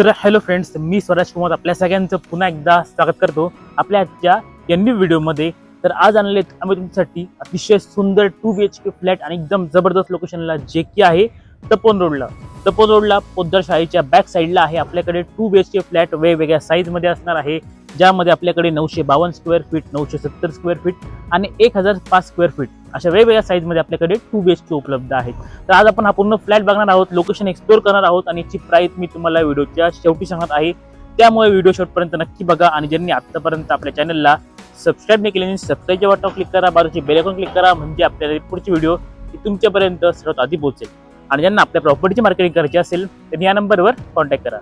तर hello friends मी स्वराज कुमार आपल्या सगळ्यांचं पुन्हा एकदा स्वागत करतो. आपल्या आजच्या एन व्हिडिओमध्ये तर आज आणलेत आम्ही तुमच्यासाठी अतिशय सुंदर two B H K flat आणि एकदम जबरदस्त लोकेशनला जे की आहे तपोन रोडला तपोन रोडला पोद्दार शाळेच्या बॅक साईडला आहे. आपल्याकडे two B H K flat वेगवेगळ्या साईजमध्ये असणार आहे. ज्यामध्ये आपल्याकडे नऊशे बावन्न स्क्वेअर फीट नऊशे सत्तर स्क्वेअर फीट आणि एक हजार पाच स्क्वेअर फीट अशा वेगवेगळ्या साईजमध्ये आपल्याकडे टू बी एच के उपलब्ध आहेत. तर आज आपण हा पूर्ण फ्लॅट बघणार आहोत लोकेशन एक्सप्लोर करणार आहोत आणि याची प्राईस मी तुम्हाला व्हिडिओच्या शेवटी सांगत आहे. त्यामुळे व्हिडिओ शेवटपर्यंत नक्की बघा आणि ज्यांनी आत्तापर्यंत आपल्या चॅनलला सबस्क्राईब नाही केले सबस्क्राईबच्या बटन क्लिक करा बाजूची बेलकॉन क्लिक करा म्हणजे आपल्याला पुढची व्हिडिओ तुमच्यापर्यंत सर्वात आधी पोहोचेल. आणि ज्यांना आपल्या प्रॉपर्टीची मार्केटिंग करायची असेल त्यांनी या नंबरवर कॉन्टॅक्ट करा.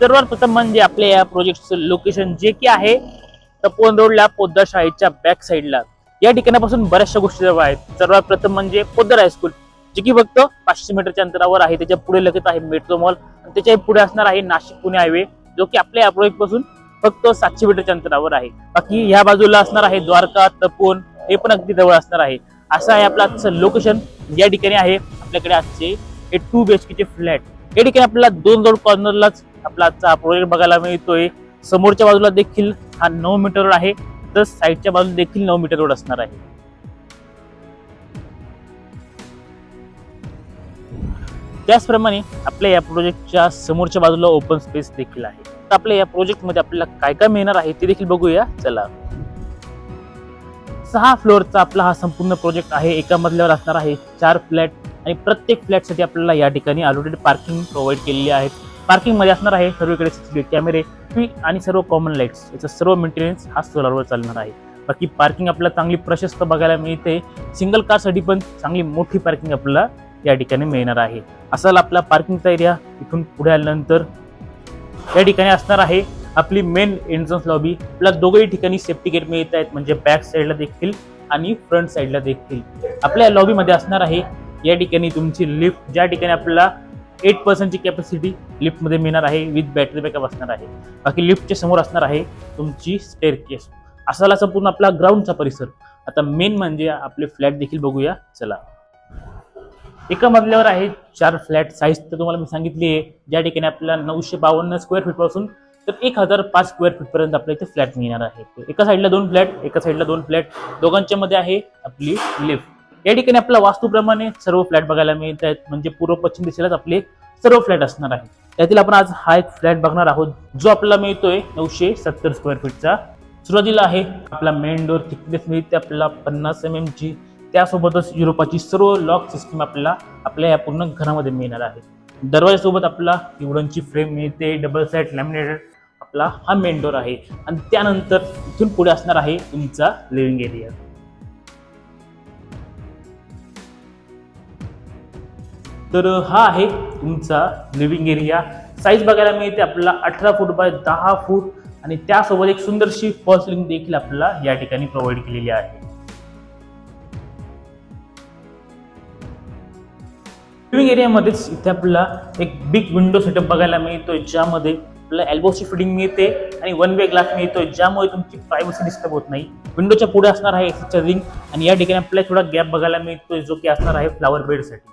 सर्वात प्रथम म्हणजे आपल्या या प्रोजेक्टचं लोकेशन जे की आहे तपोवन रोडला पोद्दार शाळेच्या बॅक साईडला या ठिकाणापासून बऱ्याचशा गोष्टी जवळ आहेत. सर्वात प्रथम म्हणजे पोद्दार हायस्कूल जे की फक्त पाचशे मीटरच्या अंतरावर आहे. त्याच्या पुढे लगेच आहे मेट्रो मॉल आणि त्याच्या पुढे असणार आहे नाशिक पुणे हायवे जो की आपल्या अप्रोच पासून फक्त सातशे मीटरच्या अंतरावर आहे. बाकी ह्या बाजूला असणार आहे द्वारका तपोन हे पण अगदी जवळ असणार आहे. असं आहे आपलं आजचं लोकेशन या ठिकाणी आहे आपल्याकडे आजचे हे two B H K flat या ठिकाणी आपल्याला दोन रोड कॉर्नरलाच आपला आजचा प्रोजेक्ट बघायला मिळतोय. समोरच्या बाजूला देखील हा नऊ मीटर आहे. तर साईडच्या बाजूला देखील नऊ मीटर रोड असणार आहे. त्याचप्रमाणे आपल्या या प्रोजेक्टच्या समोरच्या बाजूला ओपन स्पेस देखील आहे. तर आपल्या या प्रोजेक्टमध्ये आपल्याला काय काय मिळणार आहे ते देखील बघूया. चला. सहा फ्लोअरचा आपला हा संपूर्ण प्रोजेक्ट आहे. एका मजल्यावर असणार आहे चार फ्लॅट आणि प्रत्येक फ्लॅटसाठी आपल्याला या ठिकाणी ऑलरेडी पार्किंग प्रोव्हाइड केलेली आहे. पार्किंगमध्ये असणार आहे सर्वीकडे सीसीटीव्ही कॅमेरे आणि सर्व कॉमन लाईट्स याचा सर्व मेंटेनन्स हा सोलारवर चालणार आहे. बाकी पार्किंग आपल्याला चांगली प्रशस्त बघायला मिळते. सिंगल कारसाठी पण चांगली मोठी पार्किंग आपल्याला या ठिकाणी मिळणार आहे. असाल आपला पार्किंगचा एरिया इथून पुढे आल्यानंतर या ठिकाणी असणार आहे आपली मेन एंट्रन्स लॉबी आपल्या दोघंही ठिकाणी सेफ्टी गेट मिळत आहेत म्हणजे बॅक साईडला देखील आणि फ्रंट साईडला देखील. आपल्या लॉबीमध्ये असणार आहे या ठिकाणी तुमची लिफ्ट ज्या ठिकाणी आपल्याला एट पर्सेंटची कॅपॅसिटी लिफ्टमध्ये मिळणार आहे विथ बॅटरी बॅकअप असणार आहे. बाकी लिफ्टच्या समोर असणार आहे तुमची स्टेअर केस असाला संपूर्ण आपला ग्राउंडचा परिसर. आता मेन म्हणजे आपले फ्लॅट देखील बघूया. चला. एका मजल्यावर आहे चार फ्लॅट साईज तर तुम्हाला मी सांगितली आहे. ज्या ठिकाणी आपल्याला नऊशे बावन्न स्क्वेअर फीटपासून तर एक हजार पाच स्क्वेअर फीट पर्यंत आपल्या इथे फ्लॅट मिळणार आहे. एका साईडला दोन फ्लॅट एका साईडला दोन फ्लॅट दोघांच्या मध्ये आहे आपली लिफ्ट या ठिकाणी आपल्या वास्तूप्रमाणे सर्व फ्लॅट बघायला मिळत आहेत. म्हणजे पूर्व पश्चिम दिशेलाच आपले सर्व फ्लॅट असणार आहे त्यातील आपण आज हा एक फ्लॅट बघणार आहोत जो आपल्याला मिळतोय नऊशे सत्तर स्क्वेअर फीटचा. सुरुवातीला आहे आपला मेन डोर थिकनेस मिळते आपल्याला पन्नास एम ची. त्यासोबतच युरोपाची सर्व लॉक सिस्टीम आपल्याला आपल्या या पूर्ण घरामध्ये मिळणार आहे. दरवाजासोबत आपला वुडनची फ्रेम मिळते डबल साईड लॅमिनेटेड आपला हा मेन डोर आहे. आणि त्यानंतर इथून पुढे असणार आहे तुमचा लिव्हिंग एरिया तर हा आहे तुमचा लिव्हिंग एरिया साईज बघायला मिळते आपल्याला अठरा फूट बाय दहा फूट आणि त्यासोबत एक सुंदरशी फॉल सिलिंग देखील आपल्याला या ठिकाणी प्रोव्हाइड केलेली आहे. लिव्हिंग एरियामध्येच इथे आपल्याला एक बिग विंडो सेटअप बघायला मिळतोय ज्यामध्ये आपल्याला एल्बोची फिटिंग मिळते आणि वन वे ग्लास मिळतोय ज्यामुळे तुमची प्रायव्हसी डिस्टर्ब होत नाही. विंडोच्या पुढे असणार आहे एसीचा रिंग आणि या ठिकाणी आपल्याला थोडा गॅप बघायला मिळतोय जो की असणार आहे फ्लावर बेडसाठी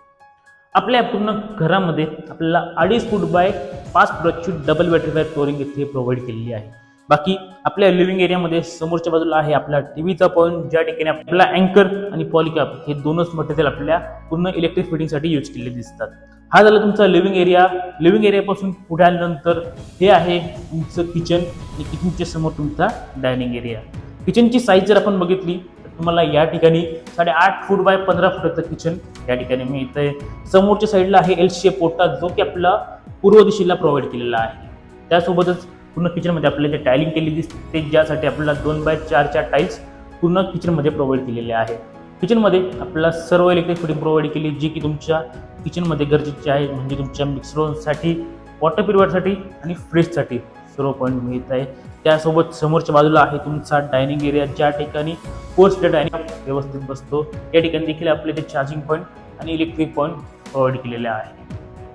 आपल्या पूर्ण घरामध्ये आपल्याला अडीच फूट बाय पाच फुटाची डबल बेडरूम फ्लोरिंग इथे प्रोव्हाइड केलेली आहे. बाकी आपल्या लिव्हिंग एरियामध्ये समोरच्या बाजूला आहे आपला टीव्हीचा पॉईंट ज्या ठिकाणी आपल्याला अँकर आणि पॉलिकॅप हे दोनच मटेरियल आपल्या पूर्ण इलेक्ट्रिक फिटिंगसाठी यूज केलेले दिसतात. हा झाला तुमचा लिव्हिंग एरिया लिव्हिंग एरियापासून पुढे आल्यानंतर हे आहे तुमचं किचन आणि किचनच्या समोर तुमचा डायनिंग एरिया किचनची साईज जर आपण बघितली तुम्हाला या ठिकाणी साडेआठ फूट बाय पंधरा फुटाचं किचन या ठिकाणी मिळतंय. समोरच्या साईडला आहे एल शेप पोटा जो की आपला पूर्व दिशेला प्रोव्हाइड केलेला आहे. त्यासोबतच पूर्ण किचनमध्ये आपल्याला जे टायलिंग केली दिसते ज्यासाठी आपल्याला दोन बाय चारच्या टाईल्स पूर्ण किचनमध्ये प्रोव्हाइड केलेले आहे. किचनमध्ये आपल्याला सर्व इलेक्ट्रिक फिटिंग प्रोव्हाइड केली जी की तुमच्या किचनमध्ये गरजेची आहे म्हणजे तुमच्या मिक्सरसाठी वॉटर प्युरिफायरसाठी आणि फ्रीजसाठी सर्व पॉईंट मिळत आहे. त्यासोबत समोरच्या बाजूला आहे तुमचा डायनिंग एरिया ज्या ठिकाणी पोस्ट डायनिंग व्यवस्थित बसतो. या ठिकाणी देखील आपले ते चार्जिंग पॉईंट आणि इलेक्ट्रिक पॉईंट प्रोव्हाइड केलेले आहे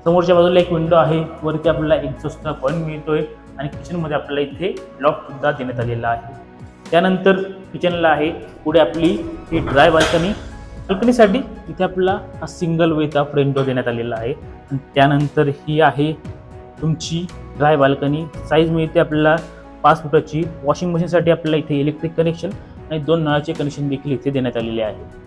समोरच्या बाजूला एक विंडो आहे. वरती आपल्याला एक्झॉस्टचा पॉईंट मिळतोय आणि किचनमध्ये आपल्याला इथे लॉक सुद्धा देण्यात आलेला आहे. त्यानंतर किचनला आहे. पुढे आपली ही ड्राय बाल्कनी बाल्कनीसाठी इथे आपल्याला हा सिंगल वेचा फ्रेंडो देण्यात आलेला आहे. आणि त्यानंतर ही आहे तुमची ड्राय बाल्कनी साईज मिळते आपल्याला पाच फुटाची. वॉशिंग मशीनसाठी आपल्याला इथे इलेक्ट्रिक कनेक्शन आणि दोन नळाचे कनेक्शन देखील इथे देण्यात आलेले आहे.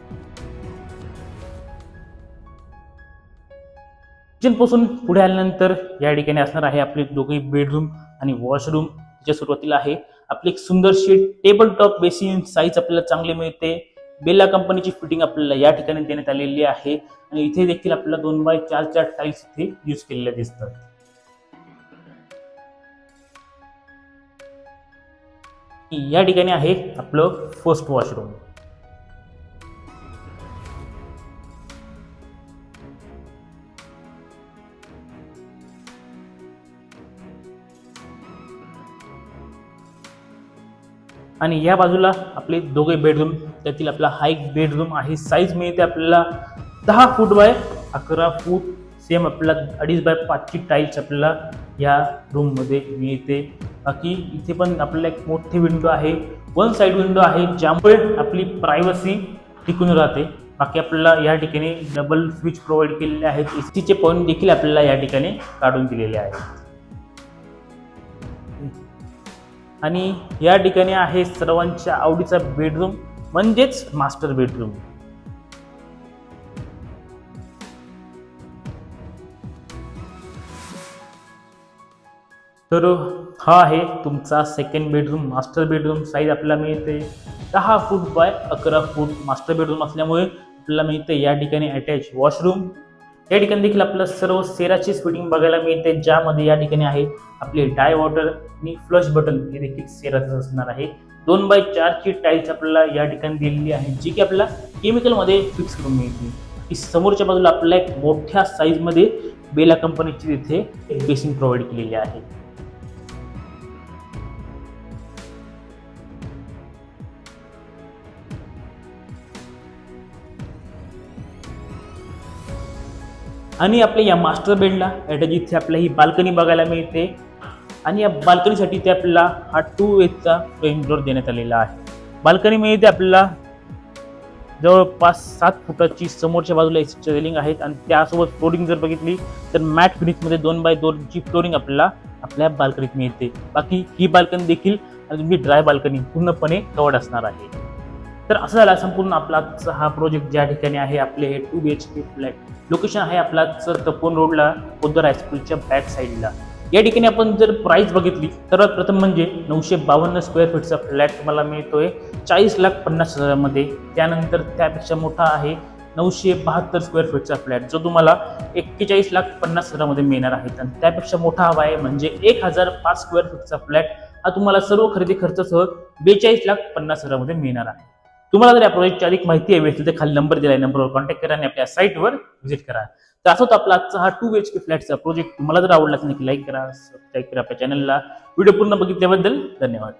किचनपासून पुढे आल्यानंतर या ठिकाणी असणार आहे आपले दोघे बेडरूम आणि वॉशरूम ज्या सुरुवातीला आहे आपली एक सुंदरशी टेबल टॉप बेसिन साईज आपल्याला चांगली मिळते. बेला कंपनीची फिटिंग आपल्याला या ठिकाणी देण्यात आलेली आहे. आणि इथे देखील आपल्याला दोन बाय चार चार टाईल्स इथे यूज केलेल्या दिसतात. या ठिकाणी आहे आपलं फर्स्ट वॉशरूम आणि या बाजूला आपले दोघे बेडरूम त्यातील आपला हा एक बेडरूम आहे. साईज मिळते आपल्याला दहा फूट बाय अकरा फूट सेम आपल्याला अडीच बाय पाचची टाईल्स आपल्याला या रूममध्ये मिळते. बाकी इथे पण आपल्याला एक मोठी विंडो आहे. वन साईड विंडो आहे ज्यामुळे आपली प्रायव्हसी टिकून राहते. बाकी आपल्याला या ठिकाणी डबल स्विच प्रोव्हाइड केलेले आहेत. एसीचे पॉईंट देखील आपल्याला या ठिकाणी काढून दिलेले आहेत. आणि या ठिकाणी आहे सर्वांच्या आवडीचा बेडरूम म्हणजेच मास्टर बेडरूम तर हा आहे तुमचा second bedroom master bedroom size आपल्याला मिळते दहा फूट बाय अकरा फूट मास्टर बेडरूम असल्यामुळे आपल्याला मिळते या ठिकाणी अटॅच वॉशरूम या ठिकाणी देखील आपल्याला सर्व सेराची फिटिंग बघायला मिळते ज्यामध्ये या ठिकाणी आहे आपले डाय वॉटर आणि फ्लश बटन हे देखील सेराचं असणार आहे. दोन बाय चारची टाईल्स आपल्याला या ठिकाणी दिलेली आहे जी की आपल्याला केमिकलमध्ये फिक्स करून मिळते. की समोरच्या बाजूला आपल्याला एक मोठ्या साईजमध्ये बेला कंपनीची तिथे बेसिन प्रोव्हाइड केलेली आहे. आणि आपल्या या मास्टर बेडला अटॅच इथे आपल्या ही बाल्कनी बघायला मिळते आणि या बाल्कनीसाठी ते आपल्याला हा टू वेजचा फ्रेम डोर देण्यात आलेला आहे. बाल्कनी ते आपल्याला जवळपास सात फुटाची समोरच्या बाजूला एसीच्या रेलिंग आहेत आणि त्यासोबत फ्लोरिंग जर बघितली तर मॅट फिनिशमध्ये दोन बाय दोनची फ्लोरिंग आपल्याला आपल्या बाल्कनीत मिळते. बाकी ही बाल्कनी देखील आणि तुमची ड्राय बाल्कनी पूर्णपणे कवर्ड असणार आहे. तर असं झाला संपूर्ण आपलाच हा प्रोजेक्ट ज्या ठिकाणी आहे आपले हे two B H K flat location आहे आपला तपोन रोडला पोद्दार हायस्कूलच्या बॅक साईडला या ठिकाणी आपण जर प्राईस बघितली सर्वात प्रथम म्हणजे नऊशे बावन्न स्क्वेअर फीटचा फ्लॅट तुम्हाला मिळतोय. चाळीस लाख पन्नास हजारामध्ये. त्यानंतर त्यापेक्षा मोठा आहे नऊशे बहात्तर स्क्वेअर फीटचा फ्लॅट जो तुम्हाला एक्केचाळीस लाख पन्नास हजारामध्ये मिळणार आहे. आणि त्यापेक्षा मोठा हवा आहे म्हणजे एक हजार पाच स्क्वेअर फीटचा फ्लॅट हा तुम्हाला सर्व खरेदी खर्चासह बेचाळीस लाख पन्नास हजारामध्ये मिळणार आहे. तुम्हाला जर या प्रोजेक्टची अधिक माहिती हवी असेल तर खाली नंबर दिलाय नंबरवर कॉन्टॅक्ट करा आणि आपल्या साईटवर व्हिजिट करा. तर असं होतं आपला आजचा हा टू एच के फ्लॅटचा प्रोजेक्ट तुम्हाला जर आवडला असेल लाईक करा सबस्क्राईब करा आपल्या चॅनलला व्हिडिओ पूर्ण बघितल्याबद्दल धन्यवाद.